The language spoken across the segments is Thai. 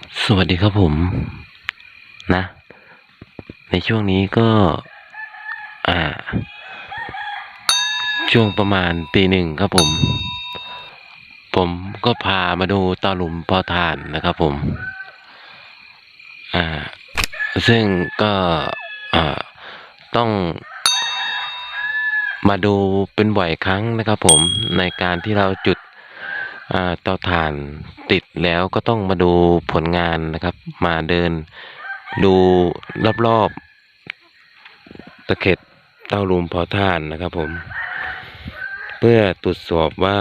สวัสดีครับผมนะ ในช่วงนี้ก็ อ่า ช่วงประมาณตีหนึ่งครับผม ผมก็พามาดูตาหลุมพอทานนะครับผม อ่า ซึ่งก็อ่าต้องมาดูเป็นบ่อยครั้งนะครับผมในการที่เราจุด เตาถ่านติดแล้วก็ต้องมาดูผลงานนะครับ มาเดินดูรอบๆตะเข็บเตาลุมเผาถ่านนะครับผม เพื่อตรวจสอบว่า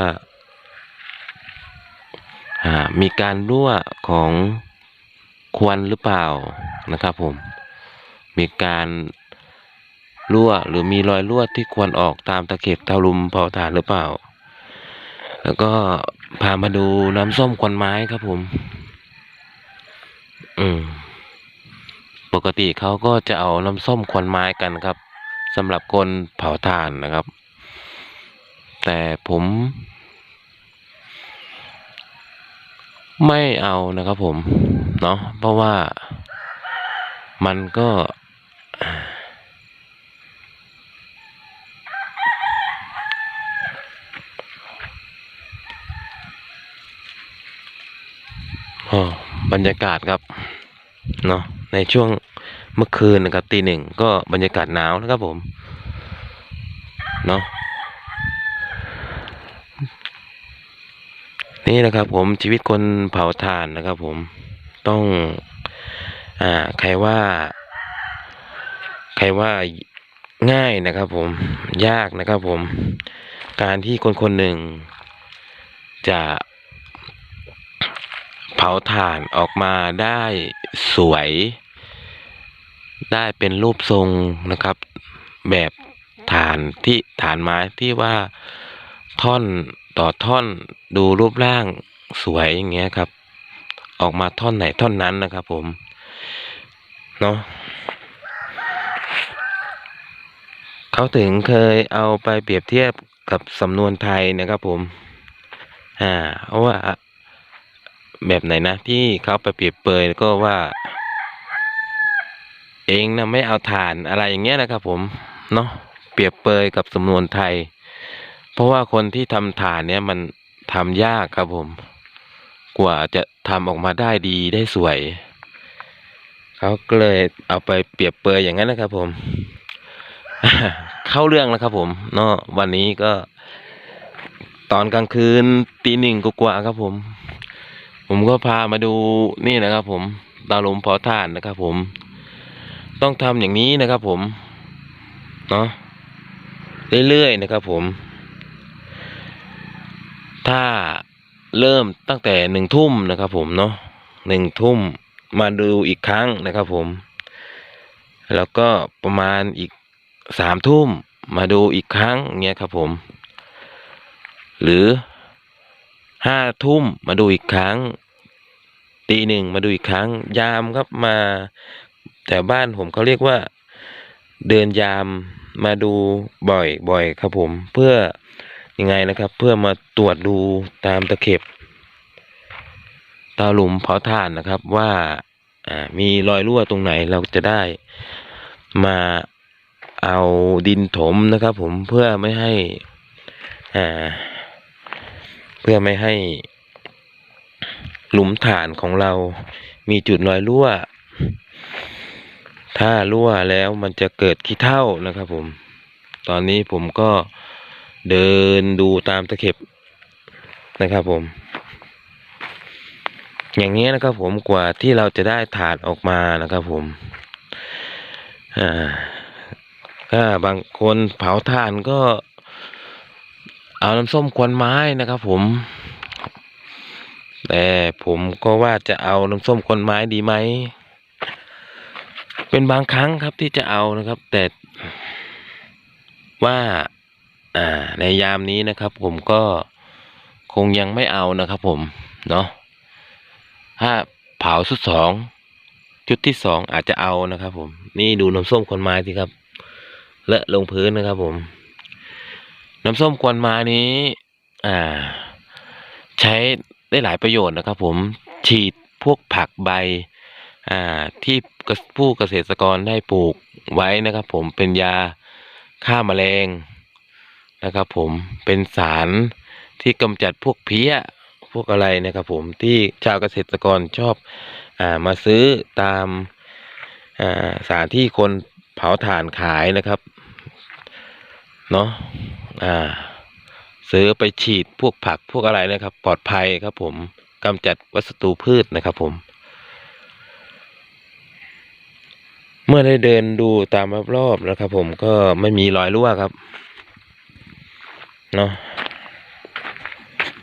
อ่ามีการรั่วของควันหรือเปล่านะครับผม มีการรั่วหรือมีรอยรั่วที่ควรออกตามตะเข็บเตาลุมเผาถ่านหรือเปล่า แล้วก็ พามาดูน้ำส้มควันไม้ครับผม อืม ปกติเขาก็จะเอาน้ำส้มควันไม้กันครับสำหรับคนเผาถ่านนะครับ แต่ผม ไม่เอานะครับผม เนาะเพราะว่ามันก็ บรรยากาศครับเนาะในช่วงเมื่อคืนนะครับตีหนึ่งก็บรรยากาศหนาวนะครับผมเนาะนี่นะครับผมชีวิตคนเผาถ่านนะครับผมต้องอ่าใครว่า ใครว่าง่ายนะครับผมยากนะครับผม การที่คนคนหนึ่งจะ เผาถ่านออกมาได้สวย ได้เป็นรูปทรงนะครับ แบบฐานที่ฐานไม้ที่ว่าท่อนต่อท่อนดูรูปร่างสวยอย่างเงี้ยครับ ออกมาท่อนไหนท่อนนั้นนะครับผม เนาะเขาถึงเคยเอาไปเปรียบเทียบกับสำนวนไทยนะครับผม อ่า เพราะว่า แบบไหนนะที่เขาไปเปรียบเปยก็ว่า เองนะไม่เอาฐานอะไรอย่างเงี้ยนะครับ ผมเนาะเปรียบเปยกับสำนวนไทย เพราะว่าคนที่ทำฐานเนี่ยมันทำยากครับผม กว่าจะทำออกมาได้ดีได้สวยเขาก็เลยเอาไปเปรียบเปยอย่างนั้นนะครับ ผม เข้าเรื่องแล้วครับ ผมเนาะวันนี้ก็ ตอนกลางคืนตีหนึ่งกว่าครับผม ผมก็พามาดูนี่นะครับ ผมเตาลุมเผาถ่านนะครับ ผม ต้องทำอย่างนี้นะครับ ผมเนาะเรื่อยๆนะครับ ผม ถ้าเริ่มตั้งแต่หนึ่งทุ่มนะครับ ผมเนาะหนึ่งทุ่มมาดูอีกครั้งนะครับ ผม แล้วก็ประมาณอีกสามทุ่มมาดูอีกครั้งเงี้ยครับ ผม หรือ ห้าทุ่มมาดูอีกครั้งตีหนึ่งมาดูอีกครั้ง ยามครับมาแต่บ้านผมเขาเรียกว่า เดินยามมาดูบ่อยบ่อยครับผม เพื่อยังไงนะครับ เพื่อมาตรวจดูตามตะเข็บตาหลุมเผาถ่านนะครับว่าอ่ามีรอยรั่วตรงไหนเราจะได้มาเอาดินถมนะครับ ผมเพื่อไม่ให้อ่า เพื่อไม่ให้หลุมฐานของเรามีจุดรอยรั่ว ถ้ารั่วแล้วมันจะเกิดขี้เท่านะครับผม ตอนนี้ผมก็เดินดูตามตะเข็บนะครับผม อย่างนี้นะครับผมกว่าที่เราจะได้ถาดออกมานะครับผมอ่าถ้าบางคนเผาถ่านก็ เอาน้ำส้มควันไม้นะครับผม แต่ผมก็ว่าจะเอาน้ำส้มควันไม้ดีไหม เป็นบางครั้งครับที่จะเอานะครับ แต่ว่าอ่าในยามนี้นะครับ ผมก็คงยังไม่เอานะครับผม เนาะถ้าเผาชุดสองชุดที่สองอาจจะเอานะครับ ผม นี่ดูน้ำส้มควันไม้สิครับ เลอะลงพื้นนะครับผม น้ำส้มควนม้นี้ อ่า ใช้ได้หลายประโยชน์นะครับ ผมฉีดพวกผักใบ อ่า ที่ผู้เกษตรกรได้ปลูกไว้นะครับ ผมเป็นยาฆ่าแมลงนะครับ ผมเป็นสารที่กำจัดพวกเพี้ยพวกอะไรนะครับ ผมที่ชาวเกษตรกรชอบอ่ามาซื้อตามอ่าสานที่คนเผาถ่านขายนะครับเนาะ อ่า ซื้อไปฉีดพวกผักพวกอะไรนะครับ ปลอดภัยครับ ผมกำจัดวัสดุพืชนะครับ ผม เมื่อได้เดินดูตามรอบๆนะครับ ผมก็ไม่มีรอยรั่วครับเนาะ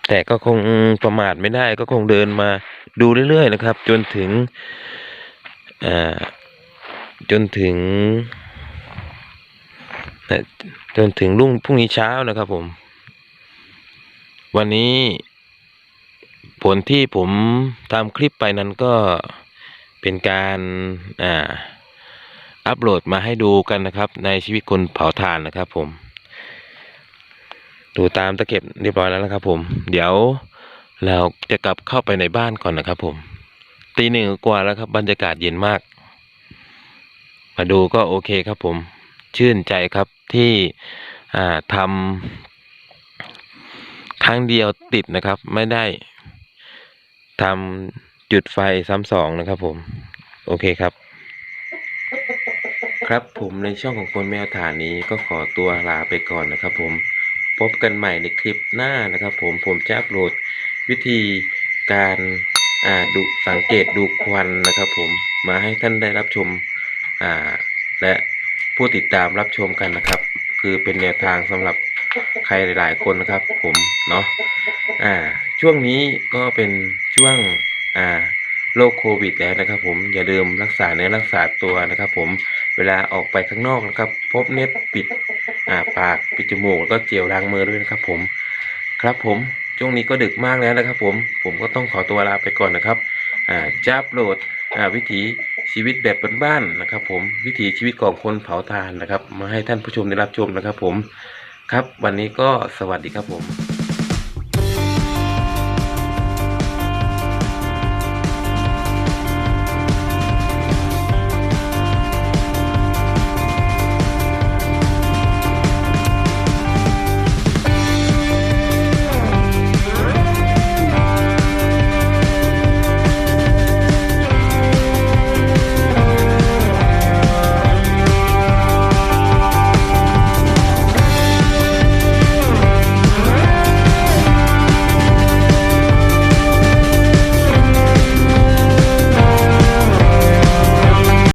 แต่ก็คงประมาทไม่ได้ก็คงเดินมาดูเรื่อยๆนะครับ จนถึงอ่าจนถึง จนถึงรุ่งพรุ่งนี้เช้านะครับผม วันนี้ผลที่ผมตามคลิปไปนั้นก็เป็นการอ่าอัปโหลดมาให้ดูกันนะครับ ในชีวิตคนเผาถ่านนะครับ ผม ดูตามตะเก็บเรียบร้อยแล้วนะครับ ผม เดี๋ยวเราจะกลับเข้าไปในบ้านก่อนนะครับ ผมตีหนึ่งกว่าแล้วครับ บรรยากาศเย็นมาก มาดูก็โอเคครับผม ชื่นใจครับที่ทำครั้งเดียวติดนะครับ ไม่ได้ทำจุดไฟซ้ำสองนะครับผม โอเคครับ ครับผมในช่องของคนแมวฐานนี้ก็ขอตัวลาไปก่อนนะครับผมพบกันใหม่ในคลิปหน้านะครับ ผมผมจะอัปโหลดวิธีการดูสังเกตดูควันนะครับ ผมมาให้ท่านได้รับชมและ ผู้ติดตามรับชมกันนะครับ คือเป็นแนวทางสำหรับใครหลาย ๆ คนนะครับ ผมเนาะอ่า ช่วงนี้ก็เป็นช่วงอ่าโรคโควิดแล้วนะครับ ผมอย่าลืมรักษาเนื้อรักษาตัวนะครับ ผมเวลาออกไปข้างนอกนะครับ พบเน็ตปิดอ่าปากปิดจมูกแล้วก็เจลล้างมือด้วยนะครับ ผมครับผมช่วงนี้ก็ดึกมากแล้วนะครับ ผมผมก็ต้องขอตัวลาไปก่อนนะครับอ่าจะอัปโหลดอ่าวิถี ชีวิตแบบบ้านๆนะครับ ผมวิถีชีวิตของคนเผาทานนะครับ มาให้ท่านผู้ชมได้รับชมนะครับ ผมครับ วันนี้ก็สวัสดีครับผม